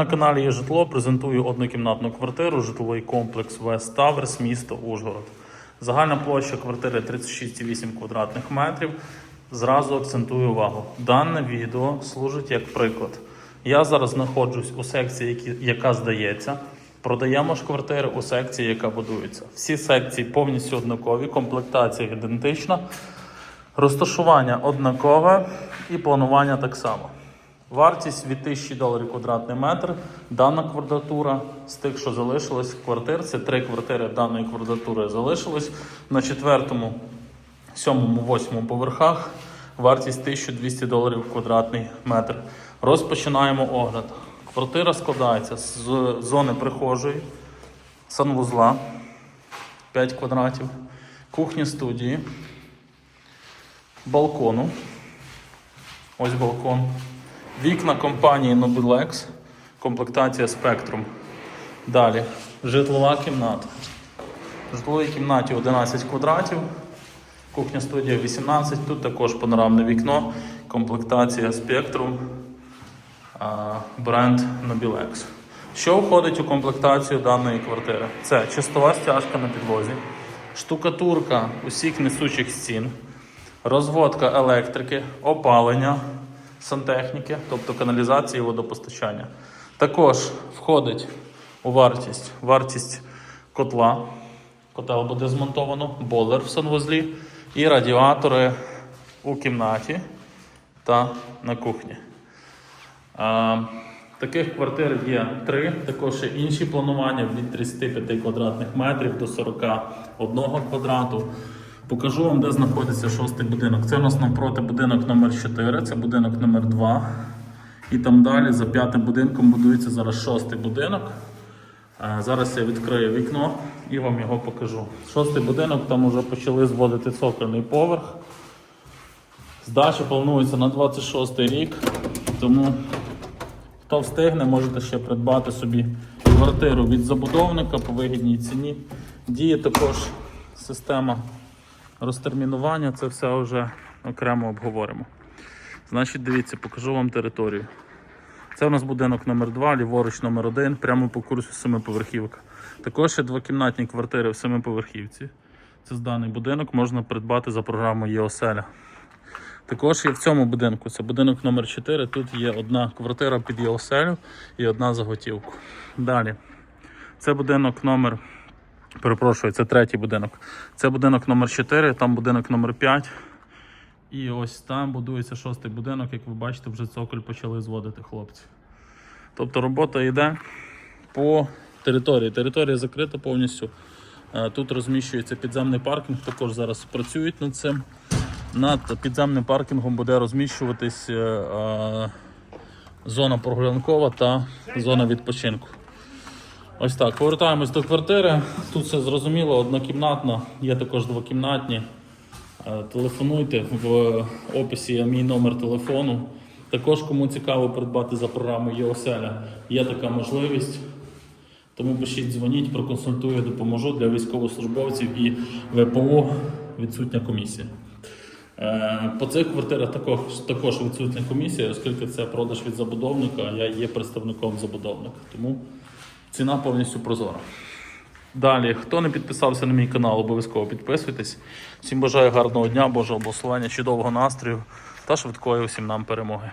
на каналі є житло. Презентую однокімнатну квартиру, житловий комплекс Вест Таверс, місто Ужгород. Загальна площа квартири 36,8 квадратних метрів. Зразу акцентую увагу. Дане відео служить як приклад. Я зараз знаходжусь у секції, яка здається. Продаємо ж квартири у секції, яка будується. Всі секції повністю однакові, комплектація ідентична, розташування однакове і планування так само. Вартість від 1000 доларів квадратний метр. Дана квадратура з тих, що залишилось квартир, це три квартири даної квадратури залишилось. На четвертому, сьомому, восьмому поверхах вартість 1200 доларів квадратний метр. Розпочинаємо огляд. Квартира складається з зони прихожої, санвузла 5 квадратів, кухні студії, балкону. Ось балкон. Вікна компанії Nobilex, комплектація Spectrum. Далі житлова кімната. В житловій кімнаті 11 квадратів, кухня студія 18, тут також панорамне вікно, комплектація Spectrum, бренд Nobilex. Що входить у комплектацію даної квартири? Це чистова стяжка на підлозі, штукатурка усіх несучих стін, розводка електрики, опалення, сантехніки, тобто каналізації водопостачання. Також входить у вартість вартість котла. Котел буде змонтовано, бойлер в санвузлі і радіатори у кімнаті та на кухні. А, таких квартир є три, також є інші планування від 35 квадратних метрів до 41 квадрату. Покажу вам, де знаходиться шостий будинок. Це у нас навпроти будинок номер 4 це будинок номер 2 І там далі за п'ятим будинком будується зараз шостий будинок. Е, Зараз я відкрию вікно і вам його покажу. Шостий будинок, там вже почали зводити цокольний поверх. Здача планується на 26 рік, тому хто встигне, можете ще придбати собі квартиру від забудовника по вигідній ціні. Діє також система розтермінування, це все вже окремо обговоримо. Значить, дивіться, покажу вам територію. Це у нас будинок номер 2 ліворуч номер 1 прямо по курсу семиповерхівка. Також є двокімнатні квартири в семиповерхівці. Це з даний будинок можна придбати за програмою ЄОСЕЛЯ. Також є в цьому будинку. Це будинок номер 4 Тут є одна квартира під ЄОСЕЛю і одна за готівку. Далі. Це будинок номер. Перепрошую, це третій будинок. Це будинок номер 4 там будинок номер 5 І ось там будується шостий будинок, як ви бачите, вже цоколь почали зводити хлопці. Тобто робота йде по території. Територія закрита повністю. Е, Тут розміщується підземний паркінг, також зараз працюють над цим. Над підземним паркінгом буде розміщуватись е, е, зона прогулянкова та зона відпочинку. Ось так. Повертаємось до квартири. Тут все зрозуміло, однокімнатна, є також двокімнатні. Е, Телефонуйте в описі є мій номер телефону. Також, кому цікаво придбати за програмою ЄОСЕЛЯ, є така можливість. Тому пишіть, дзвоніть, проконсультую, допоможу для військовослужбовців і ВПО відсутня комісія. Е, По цих квартирах також, також відсутня комісія, оскільки це продаж від забудовника, я є представником забудовника. Тому ціна повністю прозора. Далі, хто не підписався на мій канал, обов'язково підписуйтесь. Всім бажаю гарного дня, Божого благословення, чудового настрою та швидкої усім нам перемоги.